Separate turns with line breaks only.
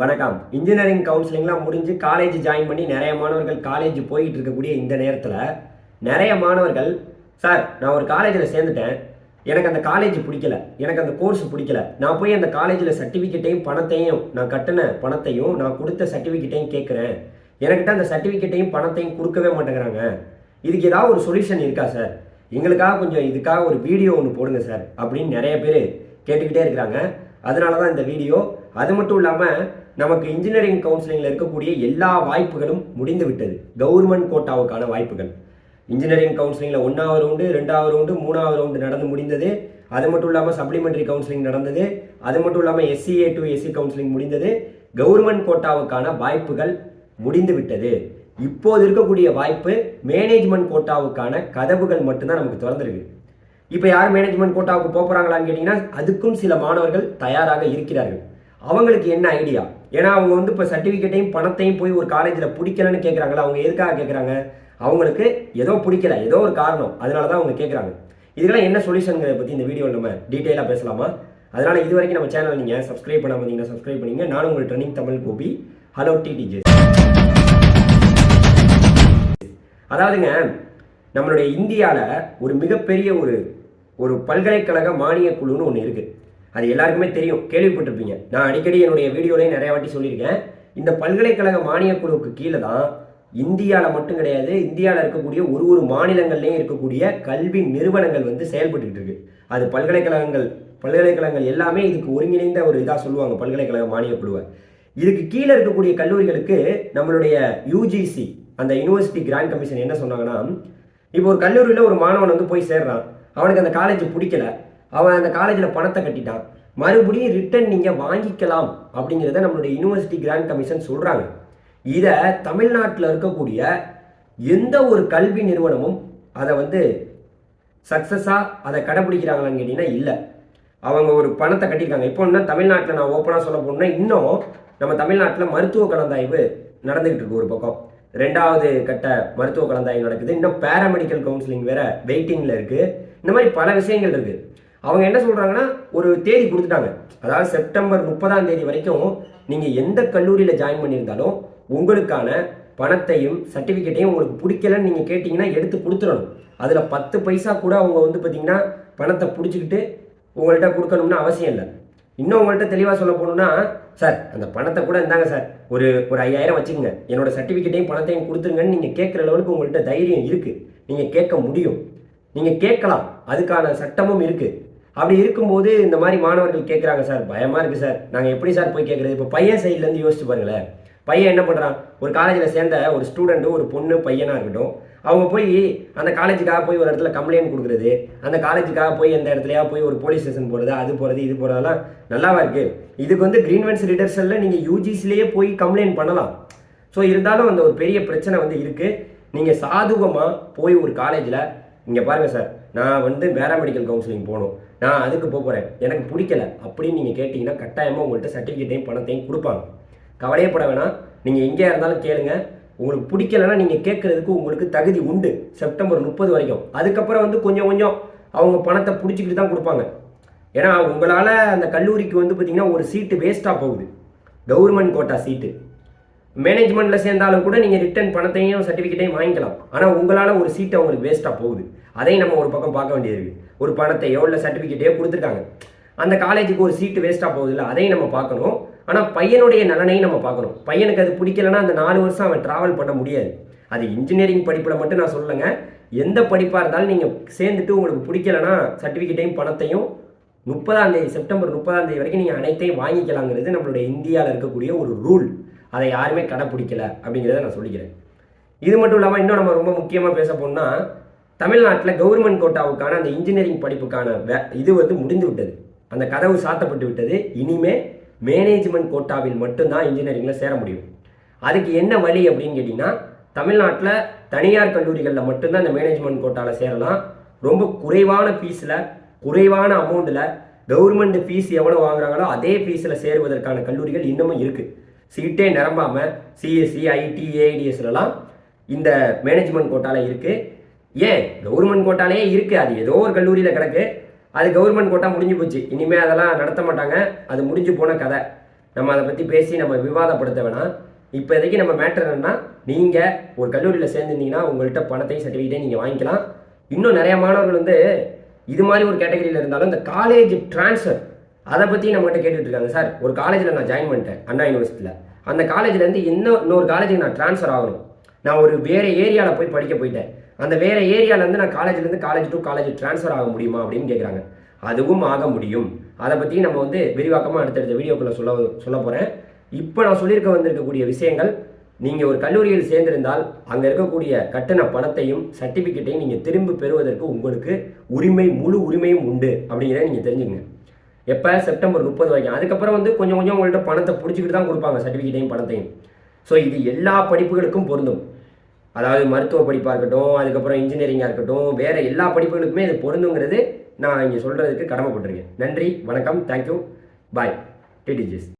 வணக்கம். இன்ஜினியரிங் கவுன்சிலிங்லாம் முடிஞ்சு college join பண்ணி நிறைய மாணவர்கள் காலேஜ் போயிட்டு இருக்கக்கூடிய இந்த நேரத்தில் நிறைய மாணவர்கள் சார் நான் ஒரு காலேஜில் சேர்ந்துட்டேன். எனக்கு அந்த காலேஜ் பிடிக்கல. எனக்கு அந்த கோர்ஸ் பிடிக்கல. நான் போய் அந்த காலேஜில் சர்டிஃபிகேட்டையும் பணத்தையும் நான் கட்டின பணத்தையும் நான் கொடுத்த சர்டிஃபிகேட்டையும் கேட்குறேன். எனக்கிட்ட அந்த சர்டிஃபிகேட்டையும் பணத்தையும் கொடுக்கவே மாட்டேங்கிறாங்க. இதுக்கு ஏதாவது ஒரு சொல்யூஷன் இருக்கா சார் எங்களுக்காக கொஞ்சம் இதுக்காக ஒரு வீடியோ ஒன்று போடுங்க சார் அப்படின்னு நிறைய பேர் கேட்டுக்கிட்டே இருக்கிறாங்க. அதனால தான் இந்த வீடியோ அது மட்டும் இல்லாமல் நமக்கு இன்ஜினியரிங் கவுன்சிலிங்கில் இருக்கக்கூடிய எல்லா வாய்ப்புகளும் முடிந்து விட்டது கவர்மெண்ட் கோட்டாவுக்கான வாய்ப்புகள் இன்ஜினியரிங் கவுன்சிலிங்கில் ஒன்றாவது ரவுண்டு ரெண்டாவது ரவுண்டு மூணாவது ரவுண்டு நடந்து முடிந்தது. அது மட்டும் இல்லாமல் சப்ளிமெண்டரி கவுன்சிலிங் நடந்தது. அது மட்டும் இல்லாமல் எஸ்சிஏ டு எஸ்சி கவுன்சிலிங் முடிந்தது. கவர்மெண்ட் கோட்டாவுக்கான வாய்ப்புகள் முடிந்து விட்டது இப்போது இருக்கக்கூடிய வாய்ப்பு மேனேஜ்மெண்ட் கோட்டாவுக்கான கதவுகள் மட்டும்தான் நமக்கு திறந்துருக்கு. இப்போ யார் மேனேஜ்மெண்ட் கோட்டாவுக்கு போகிறாங்களான்னு கேட்டிங்கன்னா அதுக்கும் சில மாணவர்கள் தயாராக இருக்கிறார்கள். அவங்களுக்கு என்ன ஐடியா ஏன்னா அவங்க வந்து இப்போ சர்டிஃபிகேட்டையும் பணத்தையும் போய் ஒரு காலேஜில் பிடிக்கலன்னு கேட்குறாங்களா அவங்க எதுக்காக கேட்குறாங்க அவங்களுக்கு ஏதோ பிடிக்கல ஏதோ ஒரு காரணம். அதனால தான் அவங்க கேட்குறாங்க இதெல்லாம் என்ன சொல்யூஷனுங்கிறத பற்றி இந்த வீடியோ நம்ம டீட்டெயிலாக பேசலாமா? அதனால் இது வரைக்கும் நம்ம சேனல் நீங்கள் சப்ஸ்கிரைப் பண்ணாமல் இருந்தீங்கன்னா சப்ஸ்கிரைப் பண்ணிங்க. நானும் உங்கள் training Tamil Gopi hello TTJ அதாவதுங்க நம்மளுடைய இந்தியாவில் ஒரு மிகப்பெரிய ஒரு ஒரு பல்கலைக்கழக மானிய குழுன்னு ஒன்று இருக்குது அது எல்லாருக்குமே தெரியும். கேள்விப்பட்டிருப்பீங்க. நான் அடிக்கடி என்னுடைய வீடியோலையும் நிறைய வாட்டி சொல்லியிருக்கேன். இந்த பல்கலைக்கழக மானியக் குழுவுக்கு கீழே தான் இந்தியாவில் மட்டும் கிடையாது இந்தியாவில் இருக்கக்கூடிய ஒரு ஒரு மாநிலங்கள்லையும் இருக்கக்கூடிய கல்வி நிறுவனங்கள் வந்து செயல்பட்டுக்கிட்டு இருக்கு. அது பல்கலைக்கழகங்கள் பல்கலைக்கழகங்கள் எல்லாமே இதுக்கு ஒருங்கிணைந்த ஒரு இதாக சொல்லுவாங்க பல்கலைக்கழக மானிய குழுவை. இதுக்கு கீழே இருக்கக்கூடிய கல்லூரிகளுக்கு நம்மளுடைய யூஜிசி அந்த யூனிவர்சிட்டி கிராண்ட் கமிஷன் என்ன சொன்னாங்கன்னா இப்போ ஒரு கல்லூரியில் ஒரு மாணவன் வந்து போய் சேர்றான். அவனுக்கு அந்த காலேஜ் பிடிக்கல. அவன் அந்த காலேஜில் பணத்தை கட்டிட்டான். மறுபடியும் ரிட்டன் நீங்கள் வாங்கிக்கலாம் அப்படிங்கிறத நம்மளுடைய யூனிவர்சிட்டி கிராண்ட் கமிஷன் சொல்கிறாங்க இதை தமிழ்நாட்டில் இருக்கக்கூடிய எந்த ஒரு கல்வி நிறுவனமும் அதை வந்து சக்ஸஸாக அதை கடைப்பிடிக்கிறாங்களான்னு கேட்டிங்கன்னா இல்லை. அவங்க ஒரு பணத்தை கட்டியிருக்காங்க. இப்போ என்ன தமிழ்நாட்டில் நான் ஓப்பனாக சொல்ல போனேன்னா இன்னும் நம்ம தமிழ்நாட்டில் மருத்துவ கலந்தாய்வு நடந்துக்கிட்டு இருக்கு ஒரு பக்கம். ரெண்டாவது கட்ட மருத்துவ கலந்தாய்வு நடக்குது. இன்னும் பேராமெடிக்கல் கவுன்சிலிங் வேற வெயிட்டிங்கில் இருக்குது இந்த மாதிரி பல விஷயங்கள் இருக்குது அவங்க என்ன சொல்கிறாங்கன்னா ஒரு தேதி கொடுத்துட்டாங்க. அதாவது செப்டம்பர் முப்பதாம் தேதி வரைக்கும் நீங்கள் எந்த கல்லூரியில் ஜாயின் பண்ணியிருந்தாலும் உங்களுக்கான பணத்தையும் சர்டிஃபிகேட்டையும் உங்களுக்கு பிடிக்கலன்னு நீங்கள் கேட்டிங்கன்னா எடுத்து கொடுத்துடணும். அதில் பத்து பைசா கூட அவங்க வந்து பார்த்திங்கன்னா பணத்தை பிடிச்சிக்கிட்டு உங்கள்கிட்ட கொடுக்கணும்னு அவசியம் இல்லை. இன்னும் உங்கள்கிட்ட தெளிவாக சொல்ல போகணுன்னா சார் அந்த பணத்தை கூட இருந்தாங்க சார். ஒரு ஒரு ஐயாயிரம் வச்சுக்கோங்க. என்னோட சர்டிஃபிகேட்டையும் பணத்தையும் கொடுத்துருங்கன்னு நீங்கள் கேட்குற அளவுக்கு உங்கள்கிட்ட தைரியம் இருக்குது நீங்கள் கேட்க முடியும். நீங்கள் கேட்கலாம். அதுக்கான சட்டமும் இருக்குது அப்படி இருக்கும்போது இந்த மாதிரி மாணவர்கள் கேட்குறாங்க சார் பயமாக இருக்குது சார். நாங்கள் எப்படி சார் போய் கேட்குறது இப்போ பையன் சைட்லேருந்து யோசிச்சு பாருங்களேன். பையன் என்ன பண்ணுறான் ஒரு காலேஜில் சேர்ந்த ஒரு ஸ்டூடெண்ட்டு ஒரு பொண்ணு பையனாக இருக்கட்டும் அவங்க போய் அந்த காலேஜுக்காக போய் ஒரு இடத்துல கம்ப்ளைண்ட் கொடுக்குறது அந்த காலேஜுக்காக போய் அந்த இடத்துலையா போய் ஒரு போலீஸ் ஸ்டேஷன் போகிறது அது போகிறது இது போகிறதெல்லாம் நல்லாவா இருக்குது இதுக்கு வந்து கிரீன்வென்ஸ் ரிடர்சலில் நீங்கள் யூஜிசிலேயே போய் கம்ப்ளைண்ட் பண்ணலாம். ஸோ இருந்தாலும் அந்த ஒரு பெரிய பிரச்சனை வந்து இருக்குது நீங்கள் சாதுகமாக போய் ஒரு காலேஜில் இங்கே பாருங்கள் சார் நான் வந்து பேராமெடிக்கல் கவுன்சிலிங் போகணும். நான் அதுக்கு போக போகிறேன் எனக்கு பிடிக்கல. அப்படின்னு நீங்கள் கேட்டிங்கன்னா கட்டாயமாக உங்கள்கிட்ட சர்டிஃபிகேட்டையும் பணத்தையும் கொடுப்பாங்க. கவலையே பட வேணாம். நீங்கள் எங்கேயா இருந்தாலும் கேளுங்க. உங்களுக்கு பிடிக்கலன்னா நீங்கள் கேட்குறதுக்கு உங்களுக்கு தகுதி உண்டு. செப்டம்பர் முப்பது வரைக்கும். அதுக்கப்புறம் வந்து கொஞ்சம் கொஞ்சம் அவங்க பணத்தை பிடிச்சிக்கிட்டு தான் கொடுப்பாங்க. ஏன்னா உங்களால் அந்த கல்லூரிக்கு வந்து பார்த்திங்கன்னா ஒரு சீட்டு வேஸ்ட்டாக போகுது. கவர்மெண்ட் கோட்டா சீட்டு மேனேஜ்மெண்ட்டில் சேர்ந்தாலும் கூட நீங்கள் ரிட்டர்ன் பணத்தையும் சர்டிஃபிகேட்டையும் வாங்கிக்கலாம். ஆனால் உங்களால் ஒரு சீட்டை அவங்களுக்கு வேஸ்ட்டாக போகுது. அதையும் நம்ம ஒரு பக்கம் பார்க்க வேண்டியது இருக்குது ஒரு பணத்தையோ இல்லை சர்டிஃபிகேட்டையோ கொடுத்துருக்காங்க. அந்த காலேஜுக்கு ஒரு சீட்டு வேஸ்ட்டாக போகுது இல்லை அதையும் நம்ம பார்க்கணும். ஆனால் பையனுடைய நலனையும் நம்ம பார்க்கணும். பையனுக்கு அது பிடிக்கலன்னா அந்த நாலு வருஷம் அவன் ட்ராவல் பண்ண முடியாது. அது இன்ஜினியரிங் படிப்பில் மட்டும் நான் சொல்லுங்க எந்த படிப்பாக இருந்தாலும் நீங்கள் சேர்ந்துட்டு உங்களுக்கு பிடிக்கலன்னா சர்டிஃபிகேட்டையும் பணத்தையும் முப்பதாம் தேதி செப்டம்பர் முப்பதாம் தேதி வரைக்கும் நீங்கள் அனைத்தையும் வாங்கிக்கலாங்கிறது நம்மளுடைய இந்தியாவில் இருக்கக்கூடிய ஒரு ரூல் அதை யாருமே கடைப்பிடிக்கல அப்படிங்கிறத நான் சொல்லிக்கிறேன். இது மட்டும் இல்லாமல் இன்னும் நம்ம ரொம்ப முக்கியமாக பேச போனால் தமிழ்நாட்டில் கவர்மெண்ட் கோட்டாவுக்கான அந்த இன்ஜினியரிங் படிப்புக்கான வே இது வந்து முடிந்து விட்டது. அந்த கதவு சாத்தப்பட்டு விட்டது. இனிமே மேனேஜ்மெண்ட் கோட்டாவில் மட்டும்தான் இன்ஜினியரிங்கில் சேர முடியும். அதுக்கு என்ன வழி அப்படின்னு கேட்டிங்கன்னா தமிழ்நாட்டில் தனியார் கல்லூரிகளில் மட்டும்தான் இந்த மேனேஜ்மெண்ட் கோட்டாவில் சேரலாம். ரொம்ப குறைவான ஃபீஸில் குறைவான அமௌண்ட்டில் கவர்மெண்ட் ஃபீஸ் எவ்வளோ வாங்குறாங்களோ அதே ஃபீஸில் சேருவதற்கான கல்லூரிகள் இன்னமும் இருக்குது சீட்டே நிரம்பாமல் சிஎஸ்சி ஐடி ஏஐடிஎஸ்லலாம் இந்த மேனேஜ்மெண்ட் கோட்டாவில் இருக்குது ஏன்? கவர்மெண்ட் கோட்டாலே இருக்குது அது ஏதோ ஒரு கல்லூரியில் கிடக்கு. அது கவர்மெண்ட் கோட்டா முடிஞ்சு போச்சு. இனிமேல் அதெல்லாம் நடத்த மாட்டாங்க. அது முடிஞ்சு போன கதை. நம்ம அதை பற்றி பேசி நம்ம விவாதப்படுத்த வேணாம். இப்போதைக்கு நம்ம மேட்டர் என்னன்னா நீங்கள் ஒரு கல்லூரியில் சேர்ந்துருந்தீங்கன்னா உங்கள்கிட்ட பணத்தையும் சர்டிஃபிகேட்டையும் நீங்கள் வாங்கிக்கலாம். இன்னும் நிறைய மாணவர்கள் வந்து இது மாதிரி ஒரு கேட்டகரியில் இருந்தாலும் இந்த காலேஜ் ட்ரான்ஸ்ஃபர் அதை பற்றி நம்மகிட்ட கேட்டுட்டு இருக்காங்க சார் ஒரு காலேஜில் நான் ஜாயின் பண்ணிட்டேன் அண்ணா யூனிவர்சிட்டியில் அந்த காலேஜ்லேருந்து இன்னும் இன்னொரு காலேஜுக்கு நான் ட்ரான்ஸ்ஃபர் ஆகணும். நான் ஒரு வேறு ஏரியாவில் போய் படிக்க போயிட்டேன். அந்த வேறு ஏரியாவிலேருந்து நான் காலேஜ்லேருந்து காலேஜ் டு காலேஜ் ட்ரான்ஸ்ஃபர் ஆக முடியுமா அப்படின்னு கேட்குறாங்க அதுவும் ஆக முடியும். அதை பற்றி நம்ம வந்து விரிவாக்கமாக அடுத்தடுத்த வீடியோக்குள்ளே சொல்ல சொல்ல போகிறேன் இப்போ நான் சொல்லியிருக்க வந்திருக்கக்கூடிய விஷயங்கள் நீங்கள் ஒரு கல்லூரியில் சேர்ந்திருந்தால் அங்கே இருக்கக்கூடிய கட்டண பணத்தையும் சர்டிஃபிகேட்டையும் நீங்கள் திரும்ப பெறுவதற்கு உங்களுக்கு உரிமை முழு உரிமையும் உண்டு அப்படிங்கிறத நீங்கள் தெரிஞ்சுங்க எப்போ? செப்டம்பர் முப்பது வரைக்கும். அதுக்கப்புறம் வந்து கொஞ்சம் கொஞ்சம் உங்கள்கிட்ட பணத்தை பிடிச்சிக்கிட்டு தான் கொடுப்பாங்க சர்டிஃபிகேட்டையும் பணத்தையும். ஸோ இது எல்லா படிப்புகளுக்கும் பொருந்தும். அதாவது மருத்துவ படிப்பாக இருக்கட்டும் அதுக்கப்புறம் இன்ஜினியரிங்காக இருக்கட்டும் வேறு எல்லா படிப்புகளுக்குமே இது பொருந்துங்கிறது நான் இங்கே சொல்கிறதுக்கு கடமைப்பட்டிருக்கேன். நன்றி வணக்கம் தேங்க்யூ பாய் டிடிஜிஸ்